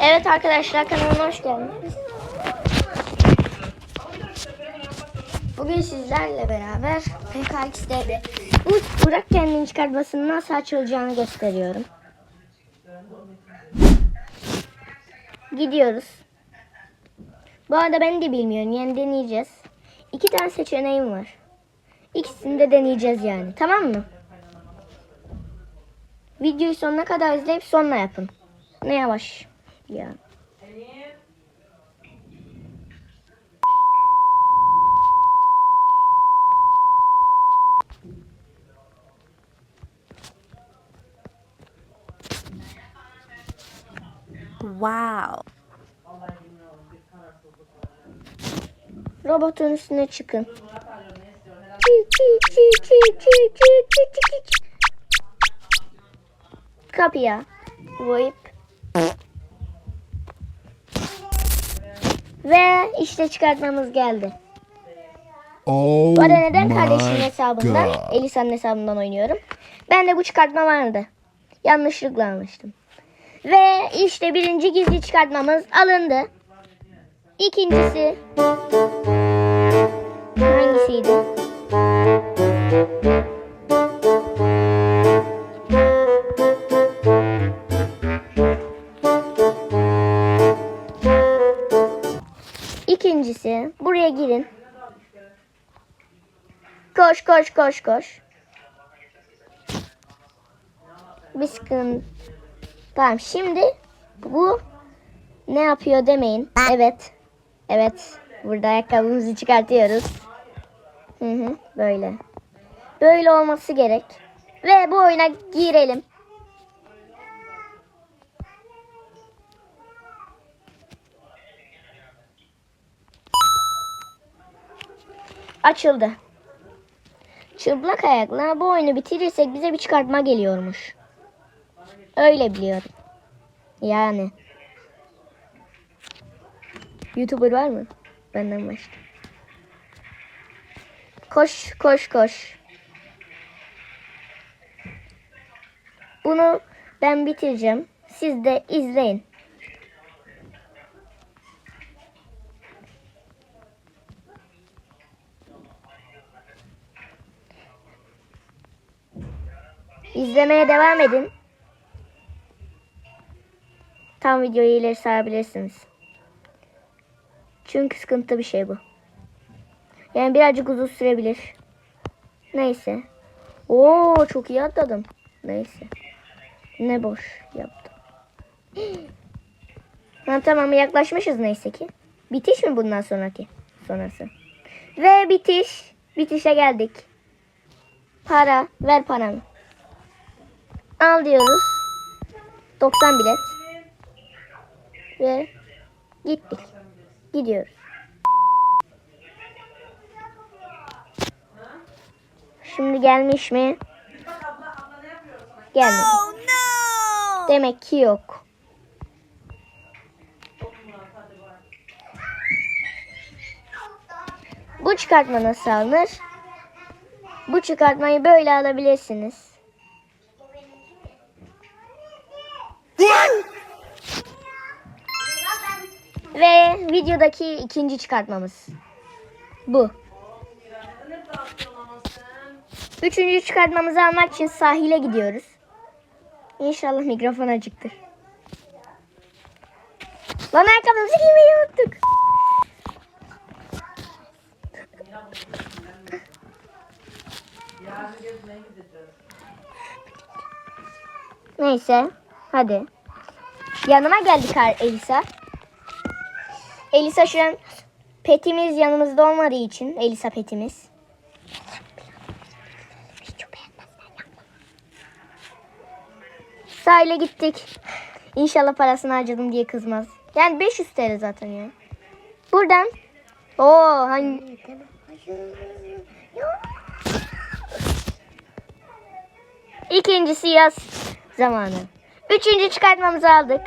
Evet arkadaşlar kanalıma hoş geldiniz. Bugün sizlerle beraber PKX'de bu Burak kendini çıkartmasının nasıl açılacağını gösteriyorum. Gidiyoruz. Bu arada ben de bilmiyorum yani deneyeceğiz. İki tane seçeneğim var. İkisini de deneyeceğiz yani tamam mı? Videoyu sonuna kadar izleyip sonra yapın. Ne yavaş ya. Wow. Robotun üstüne çıkın. Kapıya. Vayıp. Ve işte çıkartmamız geldi. Oh Bu arada neden kardeşimin hesabından, God. Elisa'nın hesabından oynuyorum. Ben de bu çıkartma vardı. Yanlışlıkla almıştım. Ve işte birinci gizli çıkartmamız alındı. İkincisi İkincisi buraya girin. Koş koş koş koş. Bir sıkıntı. Tamam şimdi bu ne yapıyor demeyin. Evet. Evet. Burada ayakkabımızı çıkartıyoruz. Hı hı böyle. Böyle olması gerek. Ve bu oyuna girelim. Açıldı. Çıplak ayakla bu oyunu bitirirsek bize bir çıkartma geliyormuş. Öyle biliyorum. Yani. YouTuber var mı? Benden başka. Koş koş koş. Bunu ben bitireceğim. Siz de izleyin. İzlemeye devam edin. Tam videoyu ileri sarabilirsiniz. Çünkü sıkıntı bir şey bu. Yani birazcık uzun sürebilir. Neyse. Oo çok iyi atladım. Neyse. Ne boş yaptım. Ha, tamam yaklaşmışız neyse ki. Bitiş mi bundan sonraki? Sonrası. Ve bitiş. Bitişe geldik. Para. Ver paranı. Al diyoruz. 90 bilet. Ve gittik. Gidiyoruz. Şimdi gelmiş mi? Gelmedi. Oh no! Demek ki yok. Bu çıkartma nasıl alınır? Bu çıkartmayı böyle alabilirsiniz. Ve videodaki ikinci çıkartmamız. Bu. Üçüncü çıkartmamızı almak için sahile gidiyoruz. İnşallah mikrofon acıktır. Lan ayakkabımızı giymeyi unuttuk. Neyse. Hadi. Yanıma geldi kar Elisa. Elisa şu an petimiz yanımızda olmadığı için Elisa petimiz. Sahile gittik. İnşallah parasını harcadım diye kızmaz. Yani 500 TL zaten ya. Buradan. Oo hani. İkincisi yaz zamanı. Üçüncü çıkartmamızı aldık.